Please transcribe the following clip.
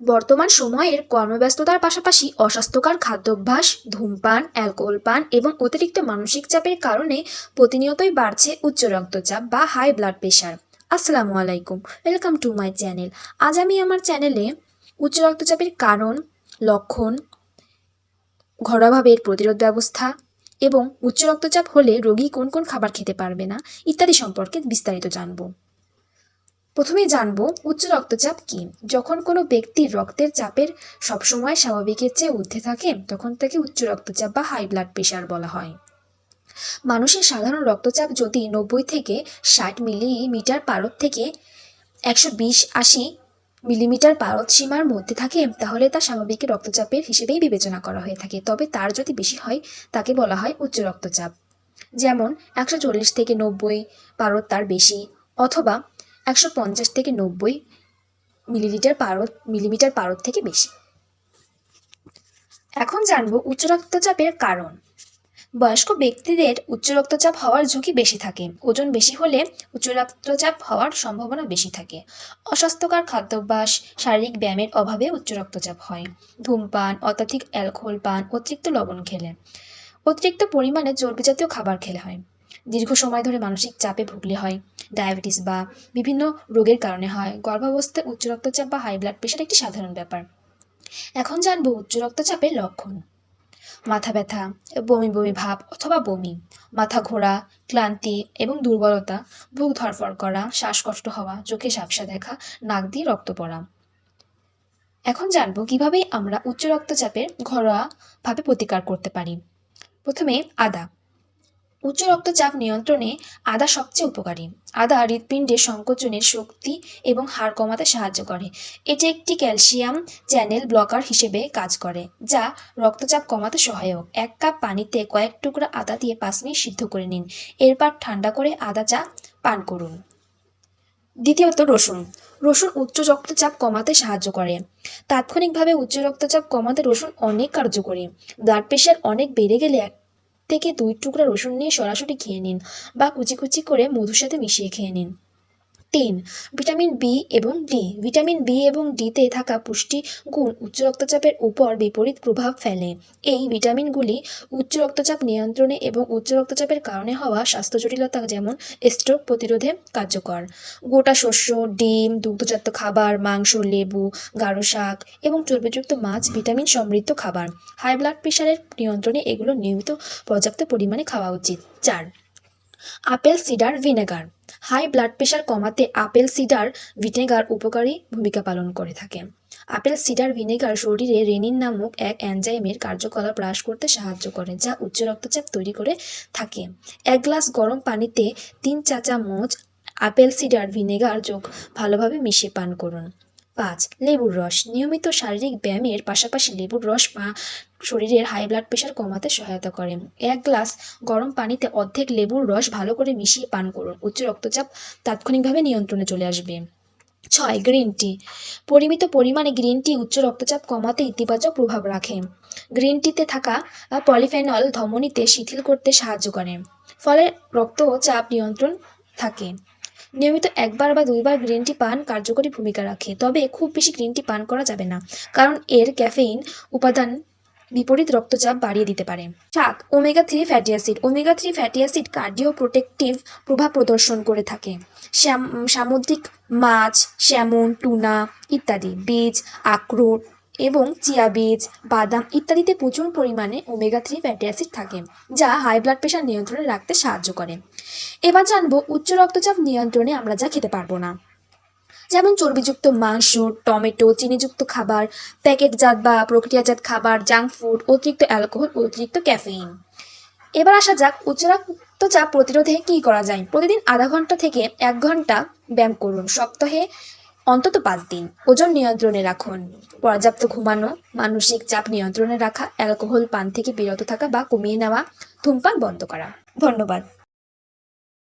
বর্তমান সময়ের কর্মব্যস্ততার পাশাপাশি অস্বাস্থ্যকর খাদ্যাভ্যাস, ধূমপান, অ্যালকোহল পান এবং অতিরিক্ত মানসিক চাপের কারণে প্রতিনিয়তই বাড়ছে উচ্চ রক্তচাপ বা হাই ব্লাড প্রেশার আসসালামু আলাইকুম। ওয়েলকাম টু মাই চ্যানেল আজ আমি আমার চ্যানেলে উচ্চ রক্তচাপের কারণ, লক্ষণ ঘরোয়াভাবে প্রতিরোধ ব্যবস্থা এবং উচ্চ রক্তচাপ হলে রোগী কোন কোন খাবার খেতে পারবে না ইত্যাদি সম্পর্কে বিস্তারিত জানব। প্রথমেই জানব উচ্চ রক্তচাপ কি। যখন কোনো ব্যক্তির রক্তের চাপের সবসময় স্বাভাবিকের চেয়ে ঊর্ধ্বে থাকে, তখন তাকে উচ্চ রক্তচাপ বা হাই ব্লাড প্রেশার বলা হয়। মানুষের সাধারণ রক্তচাপ যদি নব্বই থেকে ষাট মিলিমিটার পারদ থেকে একশো বিশ আশি মিলিমিটার পারদ সীমার মধ্যে থাকে, তাহলে তা স্বাভাবিক রক্তচাপের হিসেবেই বিবেচনা করা হয়ে থাকে। তবে তার যদি বেশি হয়, তাকে বলা হয় উচ্চ রক্তচাপ। যেমন একশো চল্লিশ থেকে নব্বই পারদ তার বেশি, অথবা একশো পঞ্চাশ থেকে নব্বই মিলিলিটার পারদ মিলিমিটার পারদ থেকে বেশি। এখন জানব উচ্চ রক্তচাপের কারণ। বয়স্ক ব্যক্তিদের উচ্চ রক্তচাপ হওয়ার ঝুঁকি বেশি থাকে। ওজন বেশি হলে উচ্চ রক্তচাপ হওয়ার সম্ভাবনা বেশি থাকে। অস্বাস্থ্যকর খাদ্যাভ্যাস, শারীরিক ব্যায়ামের অভাবে উচ্চ রক্তচাপ হয়। ধূমপান অত্যাধিক অ্যালকোহল পান, অতিরিক্ত লবণ খেলে। অতিরিক্ত পরিমাণে চর্বি জাতীয় খাবার খেলে হয়। দীর্ঘ সময় ধরে মানসিক চাপে ভুগলে হয়, ডায়াবেটিস বা বিভিন্ন রোগের কারণে হয়। গর্ভাবস্থায় উচ্চ রক্তচাপ বা হাই ব্লাড প্রেশার একটি সাধারণ ব্যাপার। এখন জানব উচ্চ রক্তচাপের লক্ষণ। মাথা ব্যথা, বমি বমি ভাব অথবা বমি, মাথা ঘোরা, ক্লান্তি এবং দুর্বলতা, বুক ধরফর করা, শ্বাসকষ্ট হওয়া, চোখে ঝাপসা দেখা, নাক দিয়ে রক্ত পড়া। এখন জানব কীভাবে আমরা উচ্চ রক্তচাপের ঘরোয়াভাবে প্রতিকার করতে পারি। প্রথমে আদা। উচ্চ রক্তচাপ নিয়ন্ত্রণে আদা সবচেয়ে উপকারী। আদা হৃৎপিণ্ডের সংকোচনের শক্তি এবং হাড় কমাতে সাহায্য করে। এটি একটি ক্যালসিয়াম চ্যানেল ব্লকার হিসেবে কাজ করে, যা রক্তচাপ কমাতে সহায়ক। এক কাপ পানিতে কয়েক টুকরা আদা দিয়ে পাঁচ মিনিট সিদ্ধ করে নিন। এরপর ঠান্ডা করে আদা চা পান করুন। দ্বিতীয়ত রসুন। রসুন উচ্চ রক্তচাপ কমাতে সাহায্য করে। তাৎক্ষণিকভাবে উচ্চ রক্তচাপ কমাতে রসুন অনেক কার্যকরী। ব্লাড প্রেশার অনেক বেড়ে গেলে থেকে দুই টুকরা রসুন নিয়ে সরাসরি খেয়ে নিন বা কুচি কুচি করে মধুর সাথে মিশিয়ে খেয়ে নিন। তিন। ভিটামিন বি এবং ডি। ভিটামিন বি এবং ডিতে থাকা পুষ্টি গুণ উচ্চ রক্তচাপের উপর বিপরীত প্রভাব ফেলে। এই ভিটামিনগুলি উচ্চ রক্তচাপ নিয়ন্ত্রণে এবং উচ্চ রক্তচাপের কারণে হওয়া স্বাস্থ্য জটিলতা যেমন স্ট্রোক প্রতিরোধে কার্যকর। গোটা শস্য, ডিম, দুগ্ধজাত খাবার, মাংস, লেবু, গাঢ় শাক এবং চর্বিযুক্ত মাছ, ভিটামিন সমৃদ্ধ খাবার। হাই ব্লাড প্রেশারের নিয়ন্ত্রণে এগুলো নিয়মিত পর্যাপ্ত পরিমাণে খাওয়া উচিত। চার। Apple, cider, vinegar. High blood pressure কমাতে আপেল সিডার ভিনেগার উপকারী ভূমিকা পালন করে থাকে। আপেল সিডার ভিনেগার শরীরে রেনিন নামক এক অ্যানজাইমের কার্যকলাপ হ্রাস করতে সাহায্য করে, যা উচ্চ রক্তচাপ তৈরি করে থাকে। এক গ্লাস গরম পানিতে তিন চা চামচ আপেল সিডার ভিনেগার যোগ ভালোভাবে মিশিয়ে পান করুন। পাঁচ, লেবুর রস। নিয়মিত শারীরিক ব্যায়ামের পাশাপাশি লেবুর রস পা শরীরের হাই ব্লাড প্রেশার কমাতে সহায়তা করে। এক গ্লাস গরম পানিতে অর্ধেক লেবুর রস ভালো করে মিশিয়ে পান করুন। উচ্চ রক্তচাপ তাৎক্ষণিকভাবে নিয়ন্ত্রণে চলে আসবে। ছয় গ্রিন টি পরিমিত পরিমাণে গ্রিন টি উচ্চ রক্তচাপ কমাতে ইতিবাচক প্রভাব রাখে। গ্রিন টিতে থাকা পলিফেনল ধমনীতে শিথিল করতে সাহায্য করে। ফলে রক্তচাপ নিয়ন্ত্রণ থাকে। নিয়মিত একবার বা দুইবার গ্রিন টি পান কার্যকরী ভূমিকা রাখে। তবে খুব বেশি গ্রিন টি পান করা যাবে না, কারণ এর ক্যাফেইন উপাদান বিপরীত রক্তচাপ বাড়িয়ে দিতে পারে। সাত omega three fatty acid omega three fatty acid cardio protective প্রভাব প্রদর্শন করে থাকে। সামুদ্রিক মাছ, স্যামন, টুনা ইত্যাদি, বীজ, আখরোট এবং চিয়া বীজ, বাদাম ইত্যাদিতে প্রচুর পরিমাণে ওমেগা থ্রি ফ্যাটি অ্যাসিড থাকে, যা হাই ব্লাড প্রেশার নিয়ন্ত্রণে রাখতে সাহায্য করে। এবার জানব উচ্চ রক্তচাপ নিয়ন্ত্রণে আমরা যা খেতে পারব না। যেমন চর্বিযুক্ত মাংস, টমেটো, চিনিযুক্ত খাবার, প্যাকেটজাত বা প্রক্রিয়াজাত খাবার জাঙ্ক ফুড অতিরিক্ত অ্যালকোহল, অতিরিক্ত ক্যাফেইন। এবার আসা যাক উচ্চ রক্তচাপ প্রতিরোধে কী করা যায়। প্রতিদিন আধা ঘণ্টা থেকে এক ঘণ্টা ব্যায়াম করুন। সপ্তাহে অন্তত পাঁচ দিন। ওজন নিয়ন্ত্রণে রাখুন। পর্যাপ্ত ঘুমানো, মানসিক চাপ নিয়ন্ত্রণে রাখা, অ্যালকোহল পান থেকে বিরত থাকা বা কমিয়ে নেওয়া, ধূমপান বন্ধ করা। ধন্যবাদ।